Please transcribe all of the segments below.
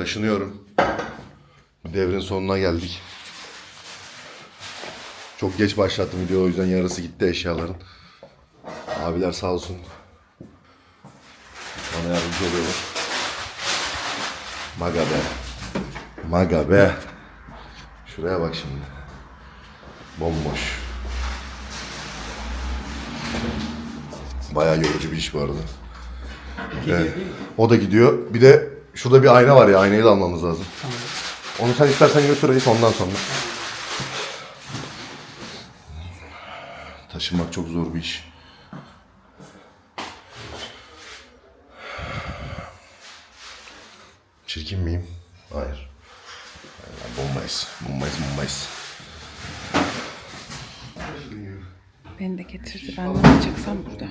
taşınıyorum. Devrin sonuna geldik. Çok geç başlattım video o yüzden yarısı gitti eşyaların. Abiler sağ olsun. Bana yardımcı oluyorlar. Maga be. Maga be. Şuraya bak şimdi. Bomboş. Bayağı yorucu bir iş bu arada. Evet. O da gidiyor. Bir de şurada bir ayna var ya aynayı da almamız lazım. Onu sen istersen götür reis ondan sonra. Taşınmak çok zor bir iş. Çirkin miyim? Hayır. Hayır, Bombayız. Bombayız, bombayız. Beni de getirdi. Ben ne yapacaksam burada.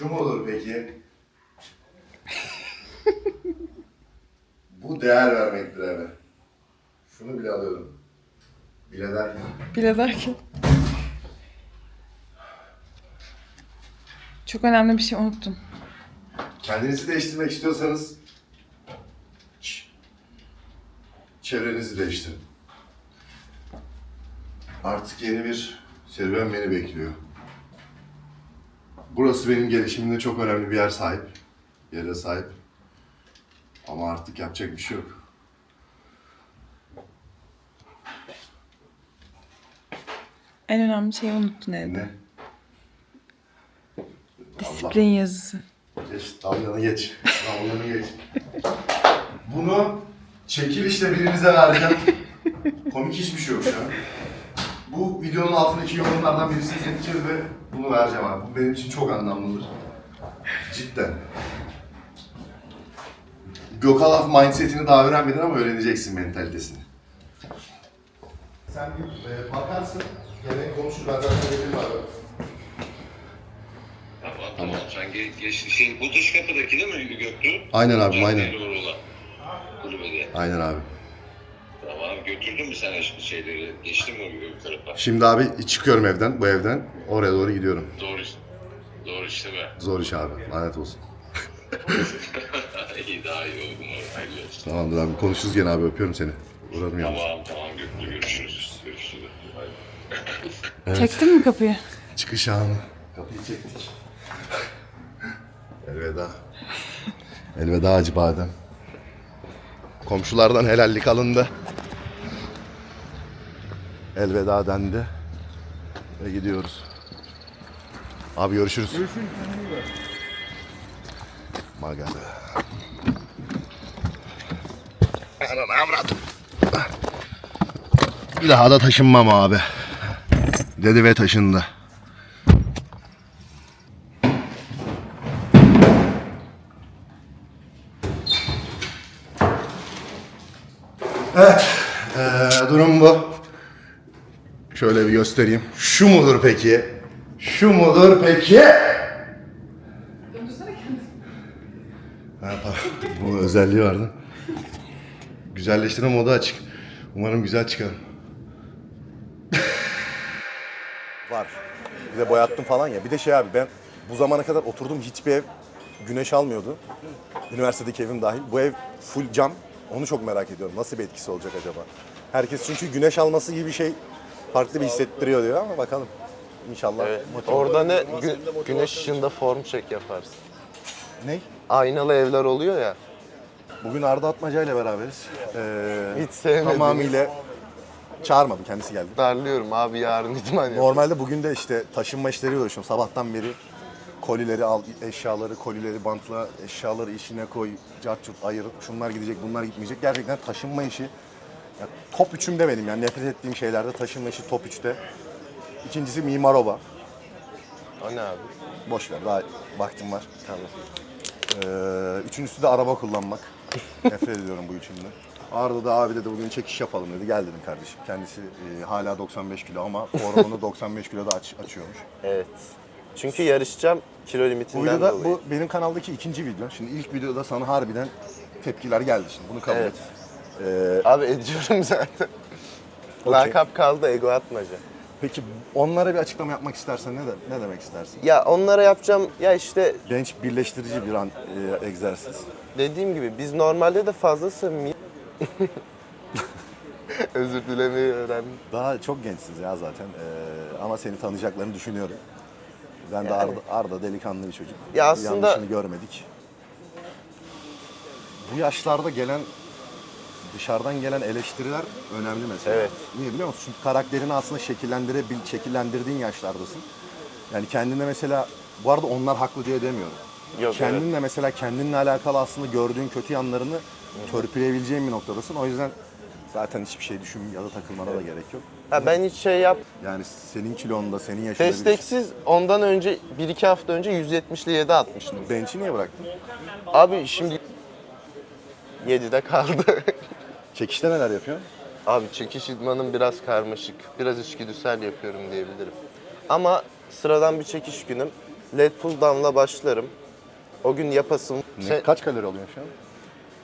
Şu mu olur peki? Bu değer vermektir eve. Şunu bile alıyorum. Bile derken. Bile derken. Çok önemli bir şey unuttum. Kendinizi değiştirmek istiyorsanız çevrenizi değiştirin. Artık yeni bir serüven beni bekliyor. Burası benim gelişimimde çok önemli bir yer sahip. Yere sahip. Ama artık yapacak bir şey yok. En önemli şeyi unuttun evde. Ne? Disiplin yazısı. Geç, dalganı geç. Dalganı geç. Bunu çekilişle birinize vereceğim. Komik hiçbir şey yok ya. Bu videonun altındaki yorumlardan birisini seçeceğim ve bunu vereceğim abi. Bu benim için çok anlamlıdır. Cidden. Gökalaf mindsetini daha öğrenmedin ama öğreneceksin mentalitesini. Sen bir e, bakarsın, gene konuşur ben zaten gelirim abi. Tamam tamam. Sen ge geç şey bu dış kapıdaki değil mi Göktü? Aynen abi, aynen. var olan. Kulübede. Aynen abi. Tamam götürdün mü sen eşli şeyleri? Geçtin mi öbür tarafa? Şimdi abi çıkıyorum evden, bu evden. Oraya doğru gidiyorum. Doğru işte. Doğru işte be. Zor iş abi. Lanet olsun. iyi daha iyi oldu. Hayırlı olsun. Tamamdır abi. Konuşuruz gene abi. Öpüyorum seni. Uğradım yalnız. Tamam tamam görüşürüz. Görüşürüz. Haydi. Çektin mi kapıyı? Çıkış anı. Kapıyı çektik. Elveda. Elveda Hacı Badem. Komşulardan helallik alındı. Elveda dendi. Ve gidiyoruz. Abi görüşürüz. Görüşürüz. Maga be. Ananı avradım. Bir daha da taşınmam abi. Dedi ve taşındı. Evet, eee, durum bu. Şöyle bir göstereyim. Şu mudur peki? Şu mudur peki? Ha. Bu özelliği vardı. Güzelleştirme modu açık. Umarım güzel çıkar. De boyattım falan ya. Bir de şey abi ben bu zamana kadar oturduğum hiçbir ev güneş almıyordu. Üniversitedeki evim dahil. Bu ev full cam. Onu çok merak ediyorum. Nasıl bir etkisi olacak acaba? Herkes çünkü güneş alması gibi bir şey farklı bir hissettiriyor diyor ama bakalım. İnşallah. Evet. motive- Orada ne gü- güneş ışığında form çek yaparsın. Ne? Aynalı evler oluyor ya. Bugün Arda Atmaca ile beraberiz. Ee, Hiç sevmedim. Tamamıyla çağırmadım kendisi geldi. Darlıyorum abi yarın idman. Normalde bugün de işte taşınma işleriyle uğraşıyorum. Sabahtan beri kolileri al, eşyaları, kolileri bantla, eşyaları işine koy, cart curt ayır, şunlar gidecek, bunlar gitmeyecek. Gerçekten taşınma işi ya, top üçümde benim yani nefret ettiğim şeylerde taşınma işi top üçte. İkincisi mimar oba. O ne abi? Boş ver daha vaktim var. Tamam. Ee, üçüncüsü de araba kullanmak. Nefret ediyorum bu üçünden. Arda da abi dedi bugün çekiş yapalım dedi. Gel dedim kardeşim. Kendisi e, hala 95 kilo ama formunu 95 kiloda aç, açıyormuş. Evet. Çünkü yarışacağım kilo Bu limitinden videoda dolayı. bu benim kanaldaki ikinci video. Şimdi ilk videoda sana harbiden tepkiler geldi şimdi. Bunu kabul Evet. et. Ee, Abi ediyorum zaten. Okey. Lakap kaldı ego atmaca. Peki onlara bir açıklama yapmak istersen ne, de, ne demek istersin? Ya onlara yapacağım ya işte Bench birleştirici bir an, e, egzersiz. dediğim gibi biz normalde de fazla samimi. Özür dilemeyi öğrendim. Daha çok gençsiniz ya zaten Ee, ama seni tanıyacaklarını düşünüyorum. Ben de Yani. Arda, Arda delikanlı bir çocuk. Ya aslında- Yanlışını görmedik. Bu yaşlarda gelen dışarıdan gelen eleştiriler önemli mesela. Evet. Niye biliyor musun? Çünkü karakterini aslında şekillendirebil, şekillendirdiğin yaşlardasın. Yani kendine mesela, bu arada onlar haklı diye demiyorum. Yok, Kendinle mesela kendinle alakalı aslında gördüğün kötü yanlarını törpüleyebileceğin bir noktadasın. O yüzden zaten hiçbir şey düşün ya da takılmana da gerek yok. Ha ben hiç şey yap. Yani senin kilonda, senin yaşında bir Desteksiz ondan önce 1-2 hafta önce 170'li 7 atmıştım. bench'i niye bıraktın? Abi şimdi 7'de kaldı. Çekişte neler yapıyorsun? Abi çekiş idmanım biraz karmaşık. Biraz içgüdüsel yapıyorum diyebilirim. Ama sıradan bir çekiş günüm. Led pull down'la başlarım. O gün yapasım. Ne, Se- kaç kalori alıyorsun şu an?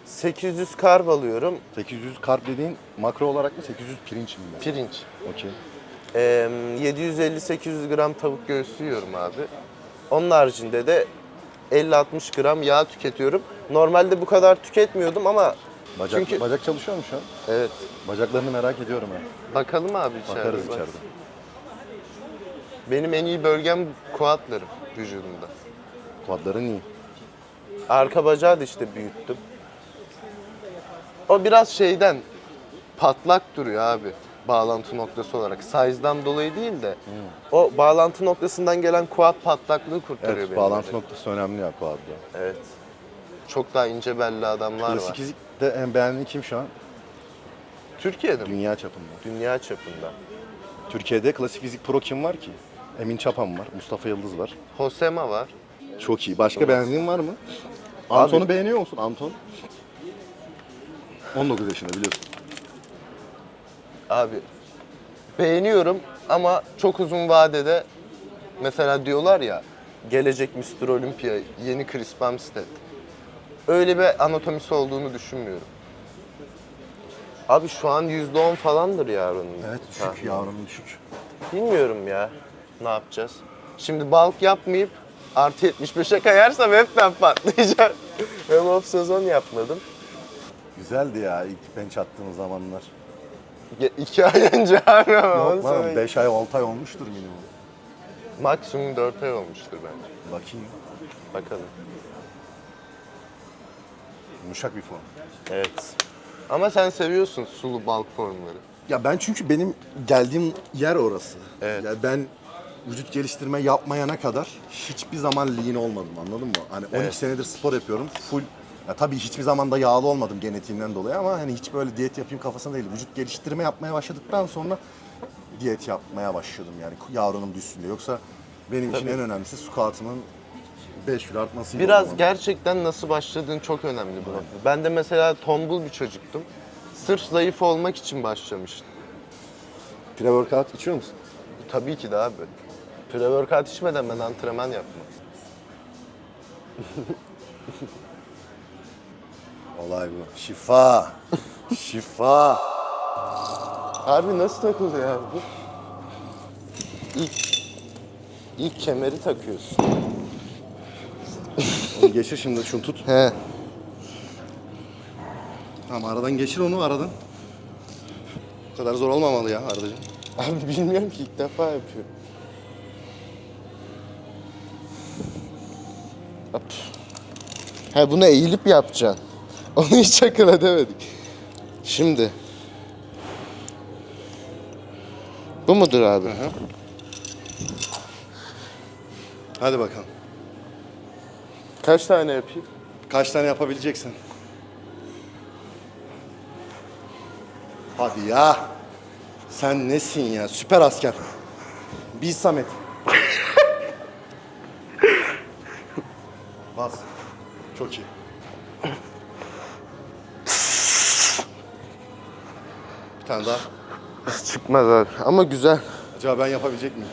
800 karb alıyorum. 800 karp dediğin makro olarak mı 800 pirinç mi? Pirinç. Okey. Ee, 750-800 gram tavuk göğsü yiyorum abi. Onun haricinde de 50-60 gram yağ tüketiyorum. Normalde bu kadar tüketmiyordum ama Bacak, Çünkü- bacak çalışıyor mu şu an? evet. Bacaklarını merak ediyorum ha. Bakalım abi içeride. Bakarız Bak. içeride. Benim en iyi bölgem kuatlarım vücudumda. Kuadların iyi. Arka bacağı da işte büyüttüm. O biraz şeyden patlak duruyor abi bağlantı noktası olarak. Size'dan dolayı değil de o bağlantı noktasından gelen kuat patlaklığı kurtarıyor Evet, benim bağlantı bacak. noktası önemli ya kuadda. Evet. Çok daha ince belli adamlar var. fizikte en beğendiğin kim şu an? Türkiye'de mi? Dünya çapında. Dünya çapında. Türkiye'de klasik fizik pro kim var ki? Emin Çapan var, Mustafa Yıldız var. Hosema var. Çok iyi. Başka beğendiğin var mı? Anton'u beğeniyor musun? Anton. 19 yaşında biliyorsun. Abi beğeniyorum ama çok uzun vadede mesela diyorlar ya gelecek Mr. Olympia yeni Chris Bumstead. Öyle bir anatomisi olduğunu düşünmüyorum. Abi şu an %10 falandır yarının. Evet düşük yavrunun düşük. Bilmiyorum ya ne yapacağız. Şimdi bulk yapmayıp artı 75'e kayarsam hepten patlayacak. Hem off sezon yapmadım. Güzeldi ya ilk bench attığımız zamanlar. Ge- İki ay önce abi ama onu Yok lan söyleyeyim. 5 ay 6 ay olmuştur minimum. Maksimum 4 ay olmuştur bence. Bakayım. Bakalım. Yumuşak bir form. Evet. Ama sen seviyorsun sulu bulk formları. Ya ben çünkü benim geldiğim yer orası. Evet. Ya ben vücut geliştirme yapmayana kadar hiçbir zaman lean olmadım anladın mı? Hani 12 Evet. senedir spor yapıyorum. Full ya tabii hiçbir zaman da yağlı olmadım genetiğimden dolayı ama hani hiç böyle diyet yapayım kafasında değil. Vücut geliştirme yapmaya başladıktan sonra diyet yapmaya başladım yani yavrunum düşsün diye. Yoksa benim için Tabii. en önemlisi squat'ımın 5 kilo artmasıydı. o Biraz zaman. gerçekten nasıl başladığın çok önemli bu nokta. Ben de mesela tombul bir çocuktum. Sırf zayıf olmak için başlamıştım. Pre-workout içiyor musun? Tabii ki de abi. Pre-workout içmeden ben antrenman yapmam. Olay bu. Şifa. Şifa. Harbi nasıl takılıyor ya bu? İlk, ilk kemeri takıyorsun. Onu geçir şimdi şunu tut. He. Tamam aradan geçir onu aradan. Bu kadar zor olmamalı ya Arda'cığım. Abi bilmiyorum ki ilk defa yapıyorum. Hop. He bunu eğilip yapacaksın. Onu hiç akıl edemedik. Şimdi. Bu mudur abi? Hadi bakalım. Kaç tane yapayım? Kaç tane yapabileceksin? Hadi ya. Sen nesin ya? Süper asker. Bir Samet. Bas. Çok iyi. Bir tane daha. Çıkmaz abi ama güzel. Acaba ben yapabilecek miyim?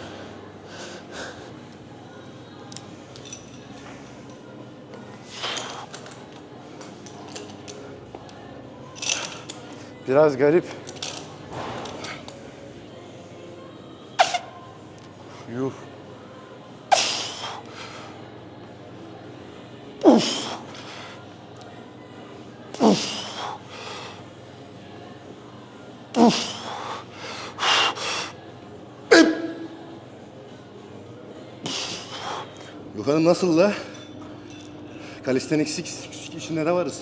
Biraz garip. Yuh. Nasıl la? Calisthenics işinde de varız.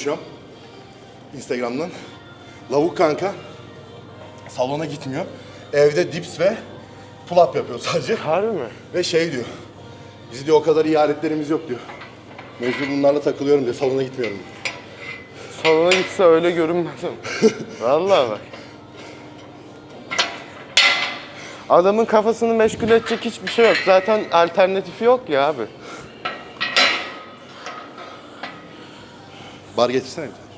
Konuşuyorum. Instagram'dan. Lavuk kanka. Salona gitmiyor. Evde dips ve pull up yapıyor sadece. Harbi mi? Ve şey diyor. Biz diyor o kadar iyi aletlerimiz yok diyor. Mecbur bunlarla takılıyorum diyor. Salona gitmiyorum. Salona gitse öyle görünmezdim. Vallahi bak. Adamın kafasını meşgul edecek hiçbir şey yok. Zaten alternatifi yok ya abi. Bar getirsene bir tane.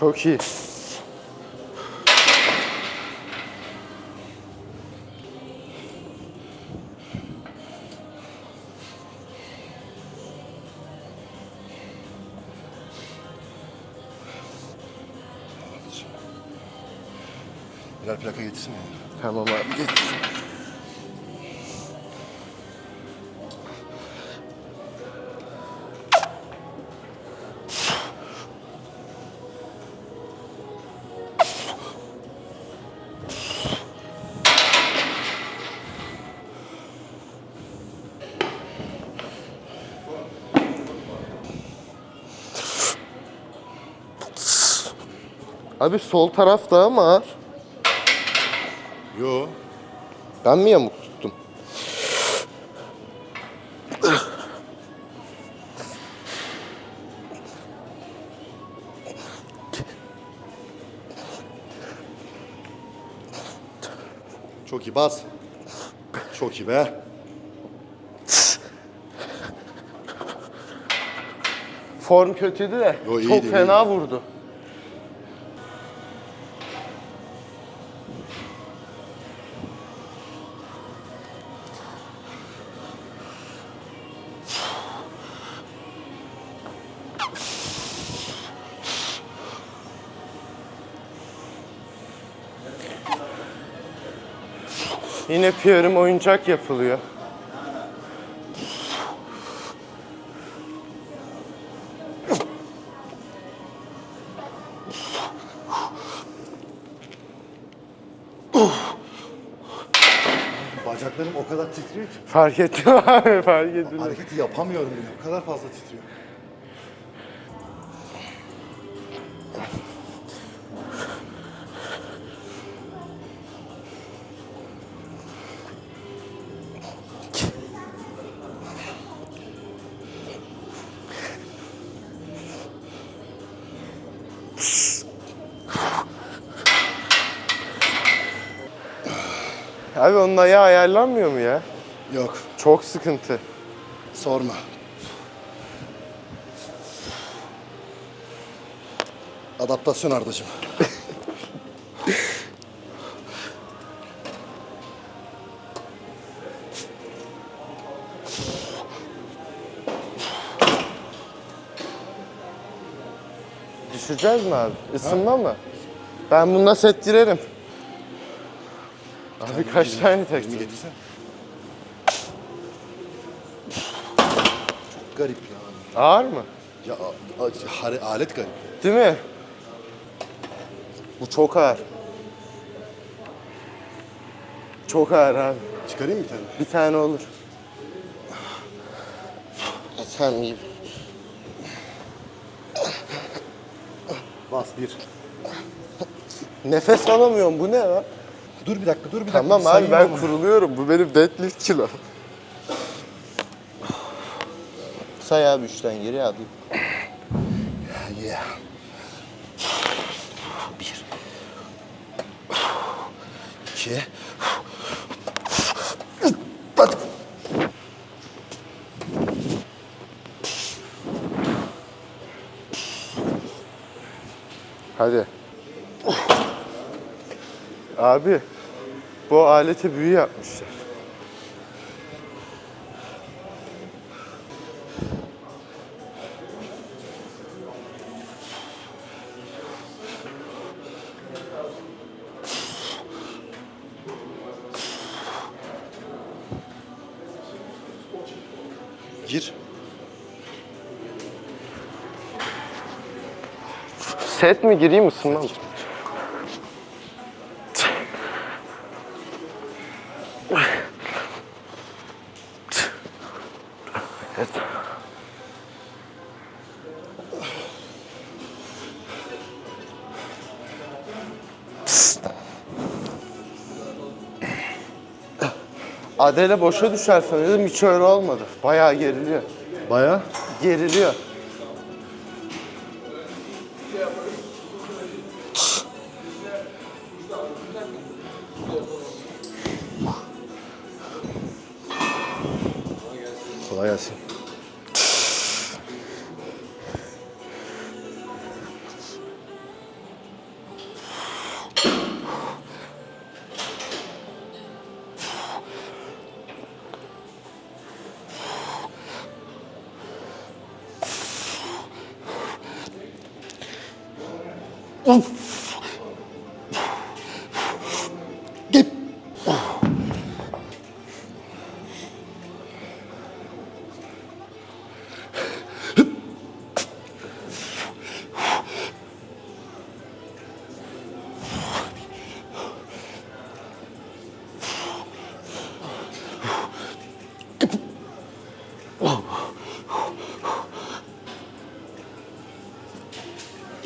Çok iyi. Birer plaka getirsene. Tamam abi getir. Abi sol taraf daha mı ağır? Yo. Ben mi yamuk tuttum? Çok iyi bas. Çok iyi be. Form kötüydü de Yo, iyiydi, çok fena iyiydi. vurdu. Yine Pierre'im oyuncak yapılıyor. Bacaklarım o kadar titriyor ki. Fark ettim abi fark ettim. Hareketi yapamıyorum bile. O kadar fazla titriyor. Abi onun ayağı ayarlanmıyor mu ya? Yok. Çok sıkıntı. Sorma. Adaptasyon Ardacığım. Düşeceğiz mi abi? Isınma mı? Ben bununla settirelim. Abi kaç tane getirsene. Çok garip ya. Ağır mı? Ya a- a- hare- alet garip. Değil mi? Bu çok ağır. Çok ağır abi. Çıkarayım mı bir tane? Bir tane olur. Sen iyi. Bas bir. Nefes alamıyorum. Bu ne ya? Dur bir dakika, dur bir dakika. Tamam abi ben kuruluyorum. Bu benim deadlift kilo. Say abi üçten geri alayım. Yeah. Bir. İki. Hadi. Abi bu alete büyü yapmışlar. Gir. Set mi gireyim ısınma mı? Adele boşa düşer sanıyordum hiç öyle olmadı. Bayağı geriliyor. Baya. Geriliyor. Kolay gelsin.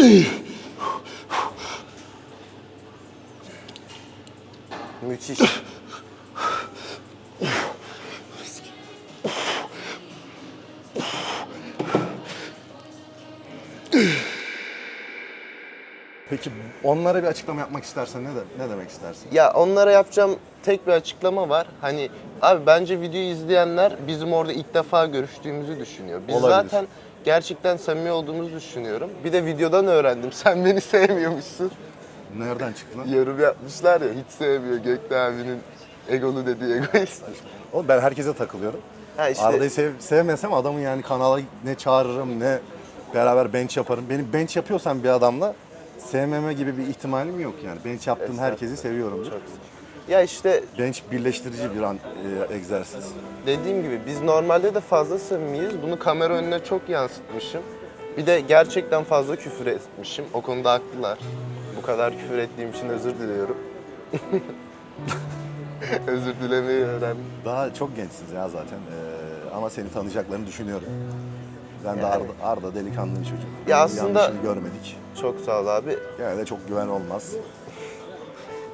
Ugh. Onlara bir açıklama yapmak istersen ne de, ne demek istersin? Ya onlara yapacağım tek bir açıklama var. Hani abi bence videoyu izleyenler bizim orada ilk defa görüştüğümüzü düşünüyor. Biz Olabilir. zaten gerçekten samimi olduğumuzu düşünüyorum. Bir de videodan öğrendim. Sen beni sevmiyormuşsun. Nereden çıktı lan? Yorum yapmışlar ya hiç sevmiyor Gökte abinin egolu dediği egoist. Oğlum ben herkese takılıyorum. Ha işte Arda'yı sev, sevmesem adamın yani kanala ne çağırırım ne beraber bench yaparım. Benim bench yapıyorsam bir adamla sevmeme gibi bir ihtimalim yok yani. Bench yaptığım herkesi seviyorum. ya işte Bench birleştirici bir an, e, egzersiz. dediğim gibi biz normalde de fazla samimiyiz. Bunu kamera önüne çok yansıtmışım. Bir de gerçekten fazla küfür etmişim. O konuda haklılar. Bu kadar küfür ettiğim için özür diliyorum. özür dilemeyi öğrendim. Daha çok gençsiniz ya zaten Ee, ama seni tanıyacaklarını düşünüyorum. Ben de. Arda, Arda delikanlı bir çocuk. Ya aslında- Yanlışını görmedik. Çok sağ ol abi. Gene de çok güven olmaz.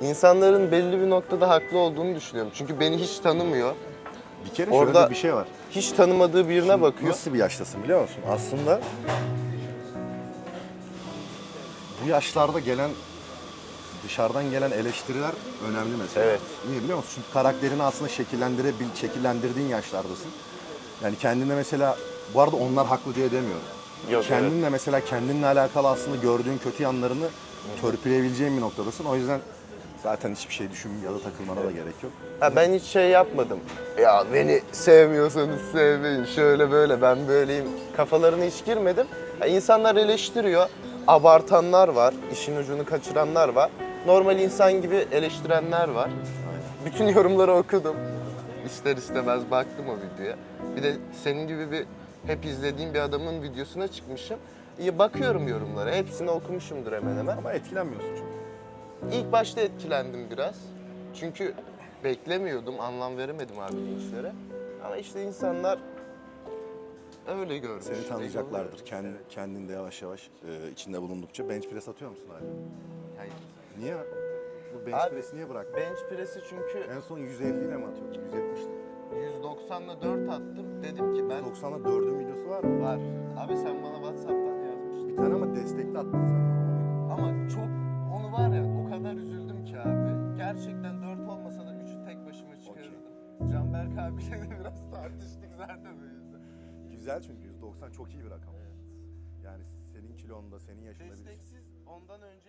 İnsanların belli bir noktada haklı olduğunu düşünüyorum. Çünkü beni hiç tanımıyor. Bir kere Orada- şöyle bir şey var. Hiç tanımadığı birine bakıyor. Nasıl bir yaştasın biliyor musun? Aslında bu yaşlarda gelen dışarıdan gelen eleştiriler önemli mesela. Evet. Niye biliyor musun? Çünkü karakterini aslında şekillendirebil, şekillendirdiğin yaşlardasın. Yani kendine mesela, bu arada onlar haklı diye demiyorum. Yok, kendinle mesela kendinle alakalı aslında gördüğün kötü yanlarını törpüleyebileceğin bir noktadasın. O yüzden zaten hiçbir şey düşün ya da takılmana da gerek yok. Ha, ben hiç şey yapmadım. Ya beni sevmiyorsanız sevmeyin. Şöyle böyle ben böyleyim. Kafalarına hiç girmedim. Ha, insanlar eleştiriyor. Abartanlar var. işin ucunu kaçıranlar var. Normal insan gibi eleştirenler var. Bütün yorumları okudum. İster istemez baktım o videoya. Bir de senin gibi bir hep izlediğim bir adamın videosuna çıkmışım. İyi bakıyorum yorumlara. Hepsini okumuşumdur hemen hemen. Ama etkilenmiyorsun çok. İlk başta etkilendim biraz. Çünkü beklemiyordum, anlam veremedim abi gençlere. Ama işte insanlar öyle görmüş. Seni tanıyacaklardır. Egolu. Kend, Kendinde yavaş yavaş e, içinde bulundukça. Bench press atıyor musun hala? Hayır. Niye? Bu bench Abi- press'i niye bıraktın? Bench press'i çünkü En son 150 ile mi atıyordun? 170 'ti. 190'la 4 attım. Dedim ki ben 90'la 4'ün videosu var mı? var. Abi sen bana WhatsApp'tan yazmıştın. Bir tane ama destekli attın sen. Ama çok onu var ya o kadar üzüldüm ki abi. Gerçekten 4 olmasa da 3'ü tek başıma çıkarırdım. Canberk abiyle de biraz tartıştık zaten o yüzden. Güzel çünkü 190 çok iyi bir rakam. Yani senin kilonda, senin yaşında birisi. Desteksiz ondan önce